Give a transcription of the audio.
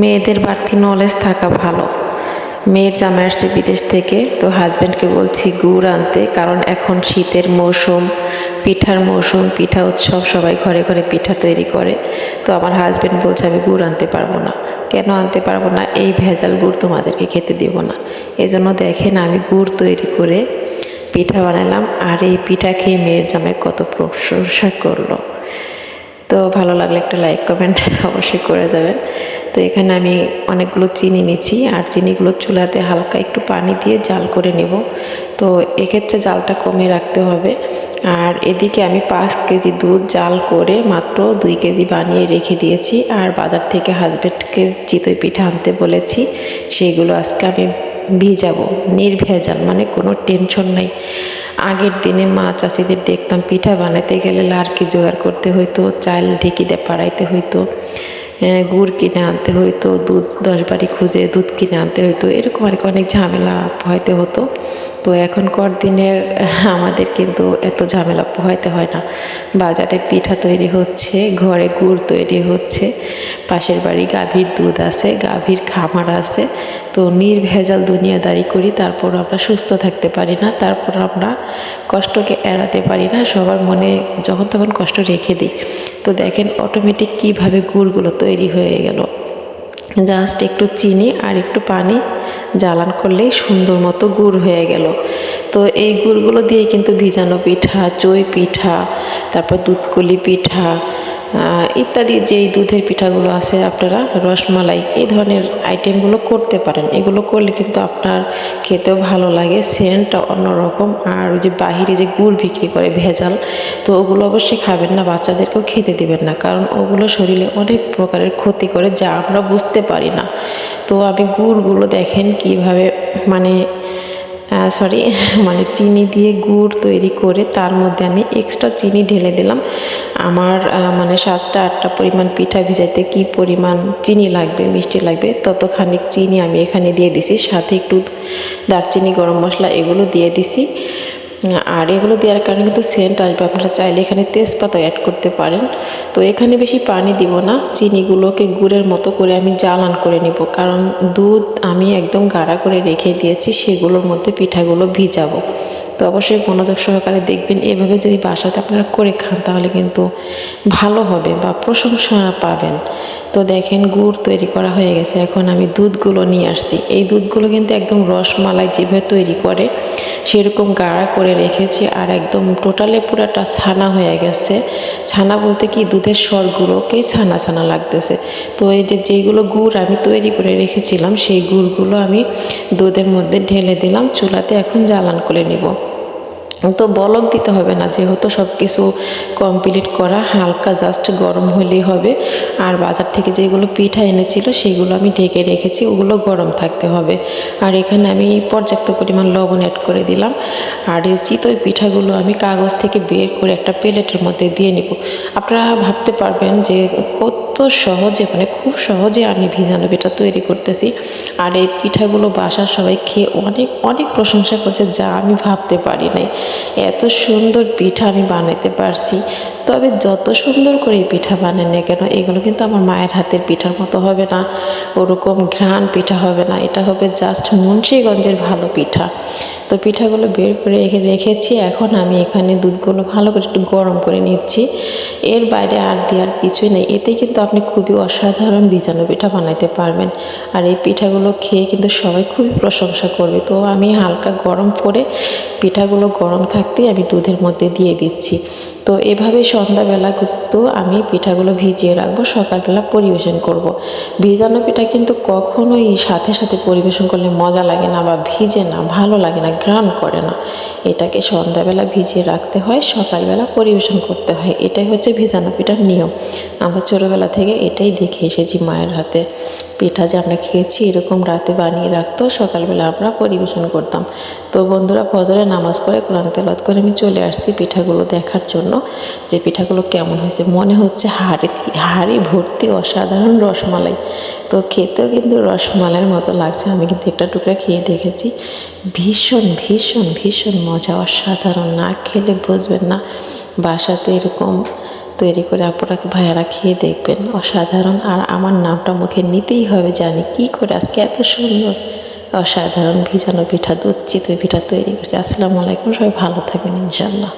মেয়েদের বাড়তি নলেজ থাকা ভালো। মেয়ের জামাই আসছে বিদেশ থেকে, তো হাজব্যান্ডকে বলছি, গুড় আনতে। কারণ এখন শীতের মৌসুম, পিঠার মৌসুম, পিঠা উৎসব, সবাই ঘরে ঘরে পিঠা তৈরি করে। তো আমার হাজব্যান্ড বলছে, আমি গুড় আনতে পারব না। কেন আনতে পারব না? এই ভেজাল গুড় তোমাদেরকে খেতে দেবো না। এই জন্য দেখেন আমি গুড় তৈরি করে পিঠা বানালাম, আর এই পিঠা খেয়ে মেয়ের জামাই কত প্রশংসা করল। তো ভালো লাগলে একটা লাইক কমেন্ট অবশ্যই করে দেবেন তো এখানে আমি অনেকগুলো চিনি নিচ্ছি আর চিনিগুলো চুলাতে হালকা একটু পানি দিয়ে জাল করে নেব। তো এক্ষেত্রে জালটা কমে রাখতে হবে। আর এদিকে আমি পাঁচ কেজি দুধ জাল করে মাত্র দুই কেজি বানিয়ে রেখে দিয়েছি। আর বাজার থেকে হাজব্যান্ডকে চিতই পিঠা আনতে বলেছি সেইগুলো আজকে আমি ভিজাবো। নির্ভেজাল মানে কোনো টেনশন নাই। আগের দিনে মা চাষিদের দেখতাম পিঠা বানাতে গেলে লাড়কি জোগাড় করতে হইতো, চাল ঢেকি দিয়ে পাড়াইতে হইতো। গুড় কিনে আনতে হইতো, দুধ, দশ বাড়ি খুঁজে দুধ কিনে আনতে হইতো, এরকম আর কি অনেক ঝামেলা পোহাইতে হতো। তো এখনকার দিনের আমাদের কিন্তু এত ঝামেলা পোহাইতে হয় না। বাজারে পিঠা তৈরি হচ্ছে, ঘরে গুড় তৈরি হচ্ছে, পাশের বাড়ি গাভীর দুধ আছে, গাভীর খামার আছে। তো নির্ভেজাল দুনিয়াদারি করি, তারপর আমরা সুস্থ থাকতে পারি না, তারপর আমরা কষ্টকে এড়াতে পারি না, সবার মনে যখন তখন কষ্ট রেখে দিই। তো দেখেন অটোমেটিক কীভাবে গুড়গুলো তৈরি হয়ে গেল। জাস্ট একটু চিনি আর একটু পানি জ্বালান করলেই সুন্দর মতো গুড় হয়ে গেল। তো এই গুড়গুলো দিয়ে কিন্তু ভিজানো পিঠা চই পিঠা তারপর দুধকলি পিঠা ইত্যাদি যেই দুধের পিঠাগুলো আছে আপনারা, রসমালাই, এই ধরনের আইটেমগুলো করতে পারেন। এগুলো করলে কিন্তু আপনার খেতেও ভালো লাগে, সেন্টটা অন্যরকম। আর ওই যে বাহিরে যে গুড় বিক্রি করে ভেজাল, তো ওগুলো অবশ্যই খাবেন না, বাচ্চাদেরকেও খেতে দিবেন না। কারণ ওগুলো শরীরে অনেক প্রকারের ক্ষতি করে যা আমরা বুঝতে পারি না। তো আমি গুড়গুলো দেখেন কীভাবে মানে সরি মানে চিনি দিয়ে গুড় তৈরি করে তার মধ্যে আমি এক্সট্রা চিনি ঢেলে দিলাম। আমার মানে সাতটা আটটা পরিমাণ পিঠা ভিজাইতে কি পরিমাণ চিনি লাগবে, মিষ্টি লাগবে, ততখানিক চিনি আমি এখানে দিয়ে দিছি। সাথে একটু দারচিনি, গরম মশলা এগুলো দিয়ে দিছি। আর এগুলো দেওয়ার কারণে কিন্তু সেন্ট আসবে। আপনারা চাইলে এখানে তেজপাতা অ্যাড করতে পারেন। তো এখানে বেশি পানি দিব না। চিনিগুলোকে গুড়ের মতো করে আমি জ্বালান করে নিব। কারণ দুধ আমি একদম গাড়া করে রেখে দিয়েছি, সেগুলোর মধ্যে পিঠাগুলো ভিজাবো। তো অবশ্যই মনোযোগ সহকারে দেখবেন। এভাবে যদি বাসাতে আপনারা করে খান, তাহলে কিন্তু ভালো হবে বা প্রশংসা পাবেন। তো দেখেন গুড় তৈরি করা হয়ে গেছে। এখন আমি দুধগুলো নিয়ে আসছি। এই দুধগুলো কিন্তু একদম রসমালাই যেভাবে তৈরি করে, সেরকম গাঢ়া করে রেখেছি আর একদম টোটালে পুরাটা ছানা হয়ে গেছে। ছানা বলতে কি? দুধের স্বরগুলোকেই ছানা ছানা লাগতেছে। তো এই যে যেগুলো গুড় আমি তৈরি করে রেখেছিলাম, সেই গুড়গুলো আমি দুধের মধ্যে ঢেলে দিলাম, চুলাতে এখন জ্বালান করে নিব। তো বলক দিতে হবে না, যেহেতু সব কিছু কমপ্লিট করা, হালকা জাস্ট গরম হলেই হবে। আর বাজার থেকে যেগুলো পিঠা এনেছিল, সেগুলো আমি ঢেকে রেখেছি, ওগুলো গরম থাকতে হবে। আর এখানে আমি পর্যাপ্ত পরিমাণ লবণ অ্যাড করে দিলাম। আর এই চিতই পিঠাগুলো আমি কাগজ থেকে বের করে একটা প্লেটের মধ্যে দিয়ে নিব। আপনারা ভাবতে পারবেন যে কত সহজে মানে খুব সহজে আমি ভিজানো পিঠা তৈরি করতেছি। আর এই পিঠাগুলো বাসার সবাই খেয়ে অনেক অনেক প্রশংসা করছে, যা আমি ভাবতে পারি নাই। এত সুন্দর পিঠা আমি বানাতে পারছি। তবে যত সুন্দর করে পিঠা বানাই না কেন, এগুলো কিন্তু আমার মায়ের হাতের পিঠার মতো হবে না। ওরকম ঘ্রাণ পিঠা হবে না। এটা হবে জাস্ট মুন্সিগঞ্জের ভালো পিঠা। তো পিঠাগুলো বের করে রেখে রেখেছি। এখন আমি এখানে দুধগুলো ভালো করে একটু গরম করে নিচ্ছি। এর বাইরে আর দেওয়ার কিছুই নেই। এতে কিন্তু আপনি খুবই অসাধারণ বীজাণু পিঠা বানাইতে পারবেন। আর এই পিঠাগুলো খেয়ে কিন্তু সবাই খুবই প্রশংসা করবে। তো আমি হালকা গরম করে পিঠাগুলো গরম থাকতেই আমি দুধের মধ্যে দিয়ে দিচ্ছি। তো এভাবে সন্ধ্যাবেলা কিন্তু আমি পিঠাগুলো ভিজিয়ে রাখব, সকালবেলা পরিবেশন করব। ভিজানো পিঠা কিন্তু কখনোই সাথে সাথে পরিবেশন করলে মজা লাগে না বা ভিজে না, ভালো লাগে না। গ্রান করে না। এটাকে সন্ধ্যাবেলা ভিজিয়ে রাখতে হয়, সকালবেলা পরিবেশন করতে হয়। এটাই হচ্ছে ভিজানো পিঠার নিয়ম। আমরা ছোটোবেলা থেকে এটাই দেখে এসেছি মায়ের হাতে। পিঠা যে আমরা খেয়েছি এরকম রাতে বানিয়ে রাখতো, সকালবেলা আমরা পরিবেশন করতাম। তো বন্ধুরা ফজরে নামাজ পড়ে কোরআন তেলাত করে আমি চলে আসছি পিঠাগুলো দেখার জন্য। যে পিঠাগুলো কেমন হয়েছে? মনে হচ্ছে হাড়ি হাড়ি ভর্তি অসাধারণ রসমালাই। তো খেতেও কিন্তু রসমালাইয়ের মতো লাগছে। আমি কিন্তু একটা টুকরা খেয়ে দেখেছি। ভীষণ ভীষণ ভীষণ মজা। অসাধারণ। না খেলে বুঝবেন না। বাসাতে এরকম তৈরি করে আপনারা ভাইয়ারা খেয়ে দেখবেন। অসাধারণ। আর আমার নামটা মুখে নিতেই হবে জানি কি করে আজকে এত সুন্দর অসাধারণ ভিজানো পিঠা চিতই পিঠা তৈরি করছি। আসসালামু আলাইকুম, সবাই ভালো থাকবেন ইনশাল্লাহ